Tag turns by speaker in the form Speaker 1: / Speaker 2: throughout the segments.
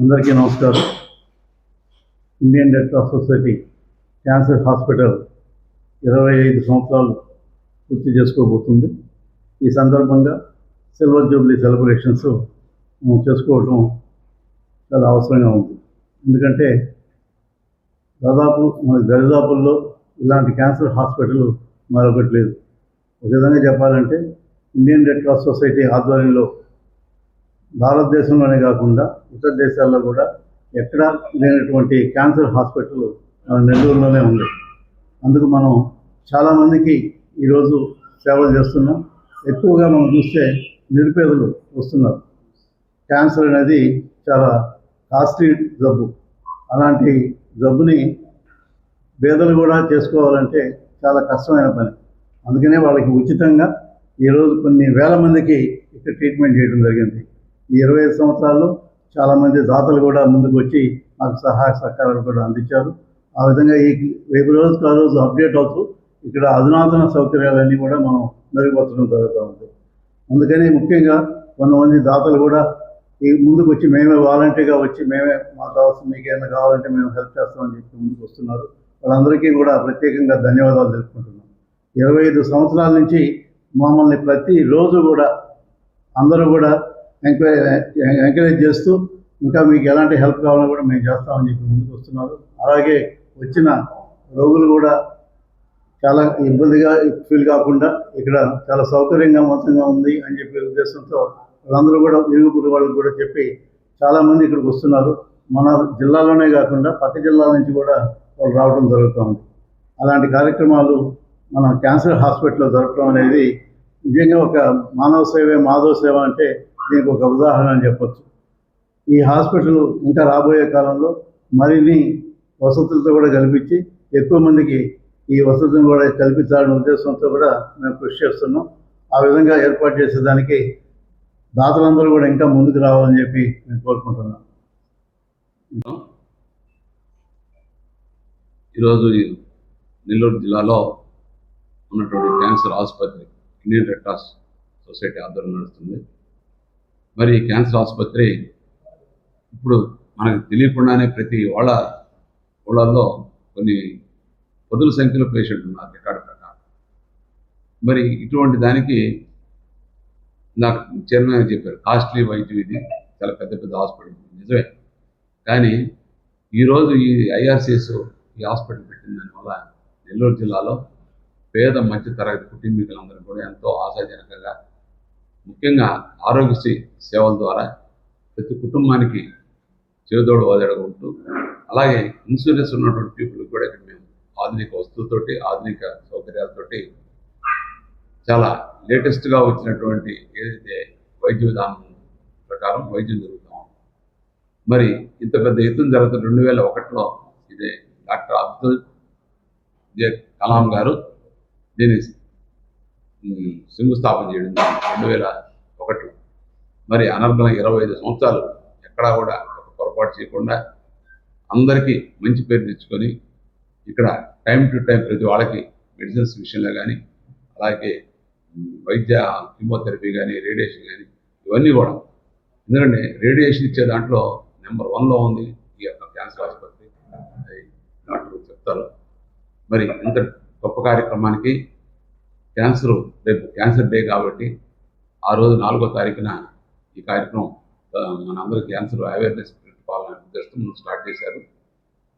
Speaker 1: అందరికీ నమస్కారం. Indian Red Cross Society cancer hospital ఇరవై ఐదు సంవత్సరాలు పూర్తి చేసుకోబోతుంది. ఈ సందర్భంగా సిల్వర్ జూబ్లీ సెలబ్రేషన్స్ చేసుకోవడం చాలా అవసరంగా ఉంది. ఎందుకంటే దాదాపు మన దరిదాపుల్లో ఇలాంటి క్యాన్సర్ హాస్పిటల్ మరొకటి లేదు. ఒక విధంగా చెప్పాలంటే ఇండియన్ రెడ్ క్రాస్ సొసైటీ ఆధ్వర్యంలో భారతదేశంలోనే కాకుండా ఇతర దేశాల్లో కూడా ఎక్కడా లేనటువంటి క్యాన్సర్ హాస్పిటల్ నెల్లూరులోనే ఉంది. అందుకు మనం చాలామందికి ఈరోజు సేవలు చేస్తున్నాం. ఎక్కువగా మనం చూస్తే నిరుపేదలు వస్తున్నారు. క్యాన్సర్ అనేది చాలా కాస్ట్లీ జబ్బు. అలాంటి జబ్బుని పేదలు కూడా చేసుకోవాలంటే చాలా కష్టమైన పని. అందుకనే వాళ్ళకి ఉచితంగా ఈరోజు కొన్ని వేల మందికి ఇక్కడ ట్రీట్మెంట్ చేయడం జరిగింది. ఈ ఇరవై ఐదు సంవత్సరాల్లో చాలామంది దాతలు కూడా ముందుకు వచ్చి మాకు సహాయ సహకారాలు కూడా అందించారు. ఆ విధంగా ఈ రేపు రోజుకు ఆ రోజు అప్డేట్ అవుతూ ఇక్కడ అధునాతన సౌకర్యాలన్నీ కూడా మనం మెరుగుపరచడం జరుగుతూ ఉంది. అందుకని ముఖ్యంగా కొంతమంది దాతలు కూడా ఈ ముందుకు వచ్చి మేమే వాలంటీర్గా వచ్చి మేమే మాకు కావాల్సిన మీకు ఏమైనా కావాలంటే మేము హెల్ప్ చేస్తామని చెప్పి ముందుకు వస్తున్నారు. వాళ్ళందరికీ కూడా ప్రత్యేకంగా ధన్యవాదాలు తెలుపుకుంటున్నాం. ఇరవై ఐదు సంవత్సరాల నుంచి మమ్మల్ని ప్రతిరోజు కూడా అందరూ కూడా ఎంకరేజ్ ఎంకరేజ్ చేస్తూ ఇంకా మీకు ఎలాంటి హెల్ప్ కావాలని కూడా మేము చేస్తామని చెప్పి ముందుకు వస్తున్నారు. అలాగే వచ్చిన రోగులు కూడా చాలా ఇబ్బందిగా ఫీల్ కాకుండా ఇక్కడ చాలా సౌకర్యంగా మొత్తంగా ఉంది అని చెప్పే ఉద్దేశంతో వాళ్ళందరూ కూడా ఇరుగుపురు వాళ్ళకి కూడా చెప్పి చాలామంది ఇక్కడికి వస్తున్నారు. మన జిల్లాలోనే కాకుండా పక్క జిల్లాల నుంచి కూడా వాళ్ళు రావడం జరుగుతుంది. అలాంటి కార్యక్రమాలు మన క్యాన్సర్ హాస్పిటల్లో జరపడం అనేది నిజంగా ఒక మానవ సేవే మాధవ సేవ అంటే దీనికి ఒక ఉదాహరణ అని చెప్పచ్చు. ఈ హాస్పిటల్ ఇంకా రాబోయే కాలంలో మరిన్ని వసతులతో కూడా కల్పించి ఎక్కువ మందికి ఈ వసతులను కూడా కల్పించాలనే ఉద్దేశంతో కూడా మేము కృషి చేస్తున్నాం. ఆ విధంగా ఏర్పాటు చేసేదానికి దాతలందరూ కూడా ఇంకా ముందుకు రావాలని చెప్పి మేము కోరుకుంటున్నాం
Speaker 2: ఈరోజు ఈ నెల్లూరు జిల్లాలో ఉన్నటువంటి క్యాన్సర్ ఆసుపత్రి ఇండియన్ రెడ్ క్రాస్ సొసైటీ ఆధ్వర్యం నడుస్తుంది. మరి ఈ క్యాన్సర్ ఆసుపత్రి ఇప్పుడు మనకు తెలియకుండానే ప్రతి ఓళ్ళ ఓళ్ళల్లో కొన్ని పదుల సంఖ్యలో పేషెంట్ ఉన్నారు రికార్డు ప్రకారం. మరి ఇటువంటి దానికి నాకు చైర్మన్ చెప్పారు కాస్ట్లీ వైద్యం ఇది చాలా పెద్ద పెద్ద హాస్పిటల్ నిజమే. కానీ ఈరోజు ఈ ఐఆర్సిఎస్ ఈ హాస్పిటల్ పెట్టిన దానివల్ల నెల్లూరు జిల్లాలో పేద మధ్య తరగతి కుటుంబీకులందరూ కూడా ఎంతో ఆశాజనకంగా ముఖ్యంగా ఆరోగ్యశ్రీ సేవల ద్వారా ప్రతి కుటుంబానికి చేదోడు వాదడగా ఉంటూ అలాగే ఇన్సూరెన్స్ ఉన్నటువంటి పీపుల్ కూడా ఇక్కడ మేము ఆధునిక వస్తువులతోటి ఆధునిక సౌకర్యాలతోటి చాలా లేటెస్ట్గా వచ్చినటువంటి ఏదైతే వైద్య విధానం ప్రకారం వైద్యం జరుగుతాం. మరి ఇంత పెద్ద ఎత్తున జరుగుతున్న రెండు వేల ఒకటిలో ఇదే డాక్టర్ అబ్దుల్ జే కలాం గారు దీన్ని శంకుస్థాపన చేయడం రెండు వేల ఒకటిలో మరి అనర్గళం ఇరవై ఐదు సంవత్సరాలు ఎక్కడా కూడా పొరపాటు చేయకుండా అందరికీ మంచి పేరు తెచ్చుకొని ఇక్కడ టైం టు టైం ప్రతి వాళ్ళకి మెడిసిన్స్ విషయంలో కానీ అలాగే వైద్య కీమోథెరపీ కానీ రేడియేషన్ కానీ ఇవన్నీ కూడా. ఎందుకంటే రేడియేషన్ ఇచ్చే దాంట్లో నెంబర్ వన్లో ఉంది ఈ యొక్క క్యాన్సర్ ఆసుపత్రి. అది డాక్టర్ చెప్తారు. మరి ఇంత గొప్ప కార్యక్రమానికి క్యాన్సర్ రేపు క్యాన్సర్ డే కాబట్టి ఆ రోజు నాలుగో తారీఖున ఈ కార్యక్రమం మనందరూ మన క్యాన్సర్ అవేర్నెస్ పెట్టుకోవాలనే ఉద్దేశంతో స్టార్ట్ చేశారు.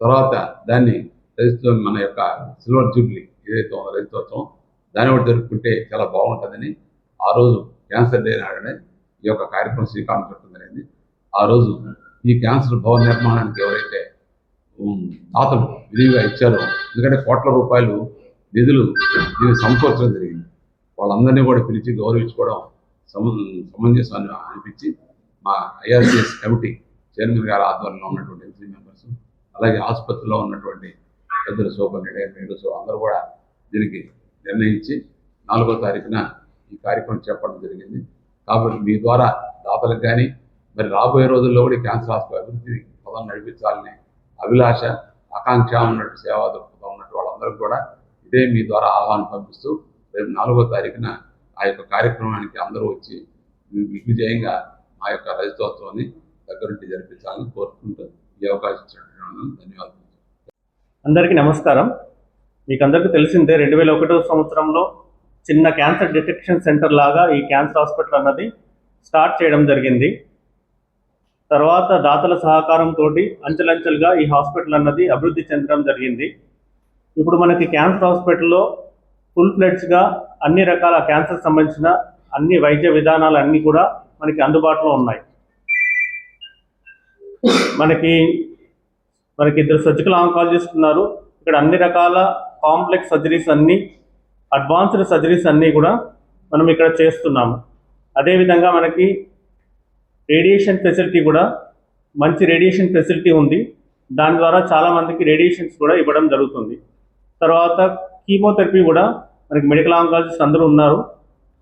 Speaker 2: తర్వాత దాన్ని రైతుతో మన యొక్క సిల్వర్ జూబ్లీ ఏదైతే ఉందో రజితోత్సవం దాన్ని కూడా జరుపుకుంటే చాలా బాగుంటుందని ఆ రోజు క్యాన్సర్ డే నాడనే ఈ యొక్క కార్యక్రమం శ్రీకారం చుట్టడం జరిగింది ఆ రోజు ఈ క్యాన్సర్ భవన నిర్మాణానికి ఎవరైతే దాతలు విరివిగా ఇచ్చారో ఎందుకంటే కోట్ల రూపాయలు నిధులు దీన్ని సమకూర్చడం జరిగింది. వాళ్ళందరినీ కూడా పిలిచి గౌరవించుకోవడం సమ సమంజసం అనిపించి మా ఐఆర్సిఎస్ కమిటీ చైర్మన్ గారి ఆధ్వర్యంలో ఉన్నటువంటి ఎంసీ మెంబర్స్ అలాగే ఆసుపత్రిలో ఉన్నటువంటి పెద్దలు సూపరింటెండెంట్ సో అందరూ కూడా దీనికి నిర్ణయించి నాలుగో తారీఖున ఈ కార్యక్రమం చేపట్టడం జరిగింది. కాబట్టి మీ ద్వారా దాతలకు కానీ మరి రాబోయే రోజుల్లో కూడా క్యాన్సర్ హాస్పిటల్ అభివృద్ధి పదం నడిపించాలని అభిలాష ఆకాంక్ష ఉన్నట్టు సేవా దృక్పథం ఉన్నట్టు వాళ్ళందరికీ కూడా ఇదే మీ ద్వారా ఆహ్వానం పంపిస్తూ రేపు నాలుగో తారీఖున ఆ యొక్క కార్యక్రమానికి అందరూ వచ్చి విజయంగా మా యొక్క రజతోత్సవాన్ని దగ్గరుండి జరిపించాలని కోరుకుంటూ ఈ అవకాశం ఇచ్చినటువంటి ధన్యవాదాలు.
Speaker 3: అందరికీ నమస్కారం. మీకు అందరికీ తెలిసిందే రెండు వేల ఒకటో సంవత్సరంలో చిన్న క్యాన్సర్ డిటెక్షన్ సెంటర్ లాగా ఈ క్యాన్సర్ హాస్పిటల్ అన్నది స్టార్ట్ చేయడం జరిగింది. తర్వాత దాతల సహకారంతో అంచెలంచెలుగా ఈ హాస్పిటల్ అన్నది అభివృద్ధి చెందడం జరిగింది. ఇప్పుడు మనకి క్యాన్సర్ హాస్పిటల్లో ఫుల్ ఫ్లెడ్జ్గా అన్ని రకాల క్యాన్సర్ సంబంధించిన అన్ని వైద్య విధానాలు అన్నీ కూడా మనకి అందుబాటులో ఉన్నాయి. మనకి మనకి ఇద్దరు సర్జికల్ ఆంకాలజిస్ట్ ఉన్నారు. ఇక్కడ అన్ని రకాల కాంప్లెక్స్ సర్జరీస్ అన్నీ అడ్వాన్స్డ్ సర్జరీస్ అన్నీ కూడా మనం ఇక్కడ చేస్తున్నాము. అదేవిధంగా మనకి రేడియేషన్ ఫెసిలిటీ కూడా మంచి రేడియేషన్ ఫెసిలిటీ ఉంది. దాని ద్వారా చాలామందికి రేడియేషన్స్ కూడా ఇవ్వడం జరుగుతుంది. తర్వాత కీమోథెరపీ కూడా మనకి మెడికల్ ఆంకాలజిస్ట్ అందరూ ఉన్నారు.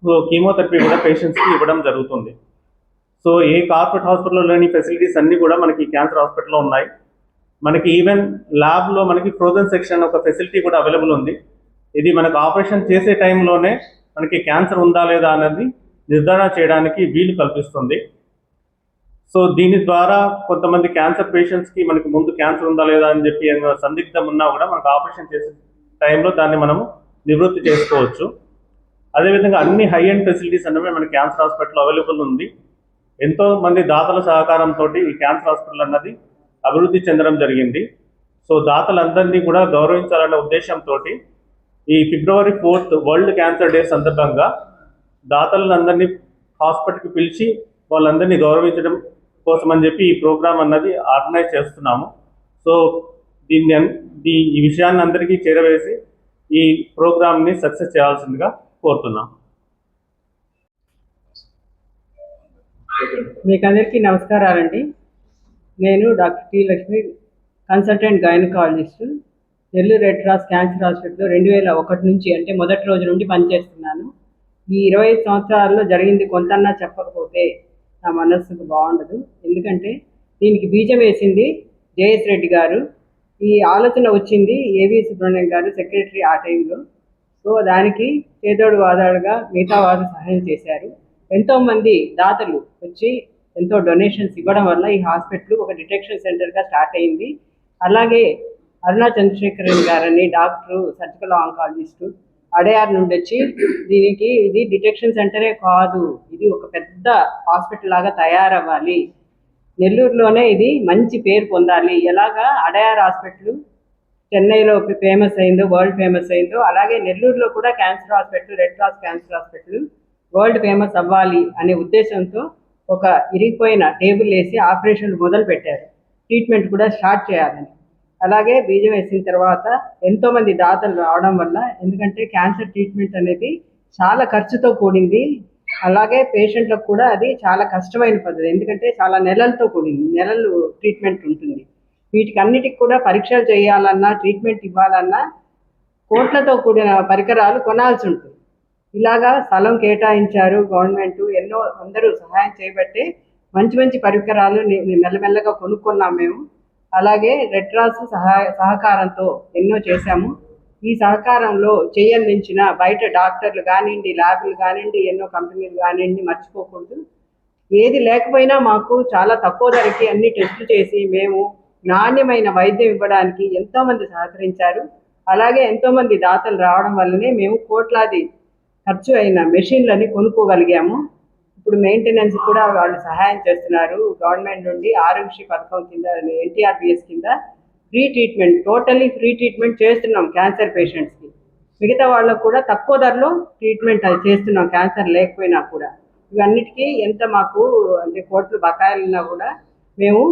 Speaker 3: సో కీమోథెరపీ కూడా పేషెంట్స్కి ఇవ్వడం జరుగుతుంది. సో ఏ కార్పొరేట్ హాస్పిటల్లో లేని ఫెసిలిటీస్ అన్నీ కూడా మనకి క్యాన్సర్ హాస్పిటల్లో ఉన్నాయి. మనకి ఈవెన్ ల్యాబ్లో మనకి ఫ్రోజన్ సెక్షన్ ఒక ఫెసిలిటీ కూడా అవైలబుల్ ఉంది. ఇది మనకు ఆపరేషన్ చేసే టైంలోనే మనకి క్యాన్సర్ ఉందా లేదా అనేది నిర్ధారణ చేయడానికి వీలు కల్పిస్తుంది. సో దీని ద్వారా కొంతమంది క్యాన్సర్ పేషెంట్స్కి మనకి ముందు క్యాన్సర్ ఉందా లేదా అని చెప్పి సందిగ్ధం ఉన్నా కూడా మనకు ఆపరేషన్ చేసే టైంలో దాన్ని మనము నివృత్తి చేసుకోవచ్చు. అదేవిధంగా అన్ని హై ఎండ్ ఫెసిలిటీస్ అనేవి మన క్యాన్సర్ హాస్పిటల్ అవైలబుల్ ఉంది. ఎంతో మంది దాతల సహకారంతో ఈ క్యాన్సర్ హాస్పిటల్ అన్నది అభివృద్ధి చెందడం జరిగింది. సో దాతలందరినీ కూడా గౌరవించాలన్న ఉద్దేశంతో ఈ February fourth World Cancer Day సందర్భంగా దాతలందరినీ హాస్పిటల్కి పిలిచి వాళ్ళందరినీ గౌరవించడం కోసం అని చెప్పి ఈ ప్రోగ్రామ్ అన్నది ఆర్గనైజ్ చేస్తున్నాము. సో దీన్ని దీ ఈ విషయాన్ని అందరికీ చేరవేసి ఈ ప్రోగ్రామ్ని సక్సెస్ చేయాల్సిందిగా కోరుతున్నాం.
Speaker 4: మీకు అందరికీ నమస్కారాలండి. నేను doctor T Lakshmi consultant gynaecologist Nellore Red Cross cancer హాస్పిటల్లో రెండు వేల ఒకటి నుంచి అంటే మొదటి రోజు నుండి పనిచేస్తున్నాను. ఈ ఇరవై ఐదు సంవత్సరాల్లో జరిగింది కొంతన్నా చెప్పకపోతే నా మనస్సుకు బాగుండదు. ఎందుకంటే దీనికి బీజం వేసింది జయేష్ రెడ్డి గారు. ఈ ఆలోచన వచ్చింది ఏవి సుబ్రహ్మణ్యం గారు సెక్రటరీ ఆ టైంలో సో దానికి చేదోడు వాదాడుగా మిగతా వారు సహాయం చేశారు. ఎంతోమంది దాతలు వచ్చి ఎంతో డొనేషన్స్ ఇవ్వడం వల్ల ఈ హాస్పిటల్ ఒక డిటెక్షన్ సెంటర్గా స్టార్ట్ అయింది. అలాగే అరుణా చంద్రశేఖరన్ గారని డాక్టరు సర్జికల్ ఆంకాలజిస్టు అడయార్ నుండి వచ్చి దీనికి ఇది డిటెక్షన్ సెంటరే కాదు. ఇది ఒక పెద్ద హాస్పిటల్ లాగా తయారవ్వాలి. నెల్లూరులోనే ఇది మంచి పేరు పొందాలి. ఎలాగా అడయార్ హాస్పిటల్ చెన్నైలో ఫేమస్ అయిందో వరల్డ్ ఫేమస్ అయిందో అలాగే నెల్లూరులో కూడా cancer hospital Red Cross cancer hospital world famous అవ్వాలి అనే ఉద్దేశంతో ఒక ఇరిగిపోయిన టేబుల్ వేసి ఆపరేషన్లు మొదలు పెట్టారు ట్రీట్మెంట్ కూడా స్టార్ట్ చేయాలని. అలాగే బీజం వేసిన తర్వాత ఎంతోమంది దాతలు రావడం వల్ల ఎందుకంటే క్యాన్సర్ ట్రీట్మెంట్ అనేది చాలా ఖర్చుతో కూడింది. అలాగే పేషెంట్లకు కూడా అది చాలా కష్టమైన పద్ధతి. ఎందుకంటే చాలా నెలలతో కూడింది నెలలు ట్రీట్మెంట్ ఉంటుంది. వీటికి అన్నిటికి కూడా పరీక్షలు చేయాలన్నా ట్రీట్మెంట్ ఇవ్వాలన్నా కోట్లతో కూడిన పరికరాలు కొనాల్సి ఉంటుంది. ఇలాగా స్థలం కేటాయించారు గవర్నమెంట్ ఎన్నో అందరూ సహాయం చేయబట్టే మంచి మంచి పరికరాలు మెల్లమెల్లగా కొనుక్కున్నాం మేము. అలాగే రెడ్ క్రాస్ సహాయ సహకారంతో ఎన్నో చేశాము. ఈ సహకారంలో చేయందించిన బయట డాక్టర్లు కానివ్వండి ల్యాబ్లు కానివ్వండి ఎన్నో కంపెనీలు కానివ్వండి మర్చిపోకూడదు. ఏది లేకపోయినా మాకు చాలా తక్కువ ధరకి అన్ని టెస్టులు చేసి మేము నాణ్యమైన వైద్యం ఇవ్వడానికి ఎంతోమంది సహకరించారు. అలాగే ఎంతోమంది దాతలు రావడం వల్లనే మేము కోట్లాది ఖర్చు అయిన మెషిన్లని కొనుక్కోగలిగాము. ఇప్పుడు మెయింటెనెన్స్ కూడా వాళ్ళు సహాయం చేస్తున్నారు. గవర్నమెంట్ నుండి ఆరోగ్యశ్రీ పథకం కింద ఎన్టీఆర్బిఎస్ కింద free treatment totally free treatment చేస్తున్నాం క్యాన్సర్ పేషెంట్స్కి. మిగతా వాళ్ళకు కూడా తక్కువ ధరలో ట్రీట్మెంట్ అది చేస్తున్నాం క్యాన్సర్ లేకపోయినా కూడా. ఇవన్నిటికీ ఎంత మాకు అంటే కోట్లు బకాయిలున్నా కూడా మేము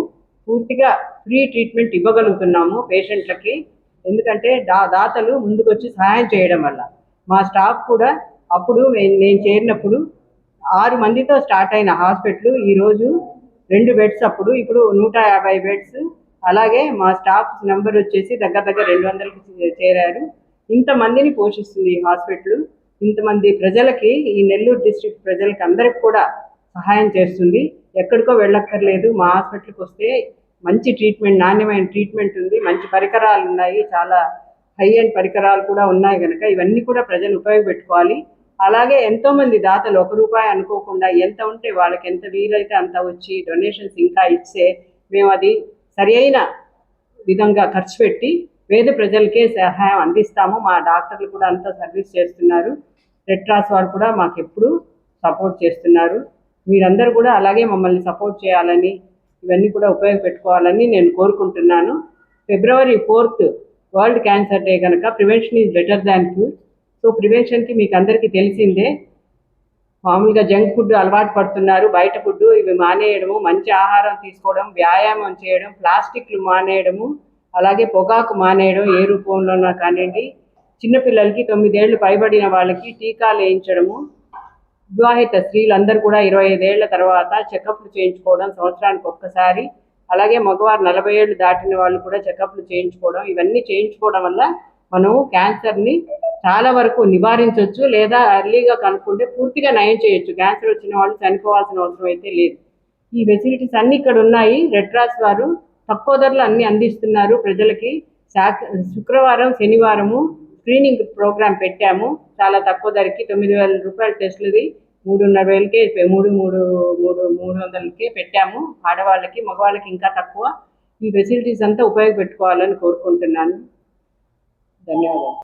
Speaker 4: పూర్తిగా ఫ్రీ ట్రీట్మెంట్ ఇవ్వగలుగుతున్నాము పేషెంట్లకి. ఎందుకంటే దా దాతలు ముందుకొచ్చి సహాయం చేయడం వల్ల. మా స్టాఫ్ కూడా అప్పుడు నేను చేరినప్పుడు ఆరు మందితో స్టార్ట్ అయిన హాస్పిటల్ ఈరోజు రెండు బెడ్స్ అప్పుడు ఇప్పుడు నూట యాభై బెడ్స్ అలాగే మా స్టాఫ్ నెంబర్ వచ్చేసి దగ్గర దగ్గర రెండు వందలకు చేరారు. ఇంతమందిని పోషిస్తుంది ఈ హాస్పిటల్. ఇంతమంది ప్రజలకి ఈ నెల్లూరు డిస్టిక్ ప్రజలకి అందరికి కూడా సహాయం చేస్తుంది. ఎక్కడికో వెళ్ళక్కర్లేదు. మా హాస్పిటల్కి వస్తే మంచి ట్రీట్మెంట్ నాణ్యమైన ట్రీట్మెంట్ ఉంది. మంచి పరికరాలు ఉన్నాయి. చాలా హై అండ్ పరికరాలు కూడా ఉన్నాయి కనుక ఇవన్నీ కూడా ప్రజలు ఉపయోగపెట్టుకోవాలి. అలాగే ఎంతోమంది దాతలు ఒక రూపాయి అనుకోకుండా ఎంత ఉంటే వాళ్ళకి ఎంత వీలైతే అంత వచ్చి డొనేషన్స్ ఇంకా ఇచ్చే మేము అది సరి అయిన విధంగా ఖర్చు పెట్టి పేద ప్రజలకే సహాయం అందిస్తాము. మా డాక్టర్లు కూడా అంతా సర్వీస్ చేస్తున్నారు. రెడ్ క్రాస్ వారు కూడా మాకు ఎప్పుడు సపోర్ట్ చేస్తున్నారు. మీరందరూ కూడా అలాగే మమ్మల్ని సపోర్ట్ చేయాలని ఇవన్నీ కూడా ఉపయోగపెట్టుకోవాలని నేను కోరుకుంటున్నాను. February fourth World Cancer Day కనుక prevention is better than cure. So ప్రివెన్షన్కి మీకు అందరికీ తెలిసిందే మామూలుగా జంక్ ఫుడ్ అలవాటు పడుతున్నారు. బయట ఫుడ్ ఇవి మానేయడము మంచి ఆహారం తీసుకోవడం వ్యాయామం చేయడం ప్లాస్టిక్లు మానేయడము అలాగే పొగాకు మానేయడం ఏ రూపంలోనా కానివ్వండి. చిన్నపిల్లలకి తొమ్మిదేళ్ళు పైబడిన వాళ్ళకి టీకాలు వేయించడము. వివాహిత స్త్రీలందరూ కూడా ఇరవై ఐదేళ్ళ తర్వాత చెకప్లు చేయించుకోవడం సంవత్సరానికి ఒక్కసారి. అలాగే మగవారు నలభై ఏళ్ళు దాటిన వాళ్ళు కూడా చెకప్లు చేయించుకోవడం ఇవన్నీ చేయించుకోవడం వల్ల మనం క్యాన్సర్ని చాలా వరకు నివారించవచ్చు లేదా ఎర్లీగా కనుక్కుంటే పూర్తిగా నయం చేయొచ్చు. క్యాన్సర్ వచ్చిన వాళ్ళు చనిపోవాల్సిన అవసరం అయితే లేదు. ఈ ఫెసిలిటీస్ అన్ని ఇక్కడ ఉన్నాయి. రెడ్ క్రాస్ వారు తక్కువ ధరలు అన్ని అందిస్తున్నారు ప్రజలకి. శుక్రవారం శనివారము స్క్రీనింగ్ ప్రోగ్రామ్ పెట్టాము. చాలా తక్కువ ధరకి తొమ్మిది వేల రూపాయల టెస్టులది మూడున్నర వేలకే మూడు మూడు మూడు మూడు వందలకే పెట్టాము. ఆడవాళ్ళకి మగవాళ్ళకి ఇంకా తక్కువ. ఈ ఫెసిలిటీస్ అంతా ఉపయోగపెట్టుకోవాలని కోరుకుంటున్నాను. ధన్యవాదాలు.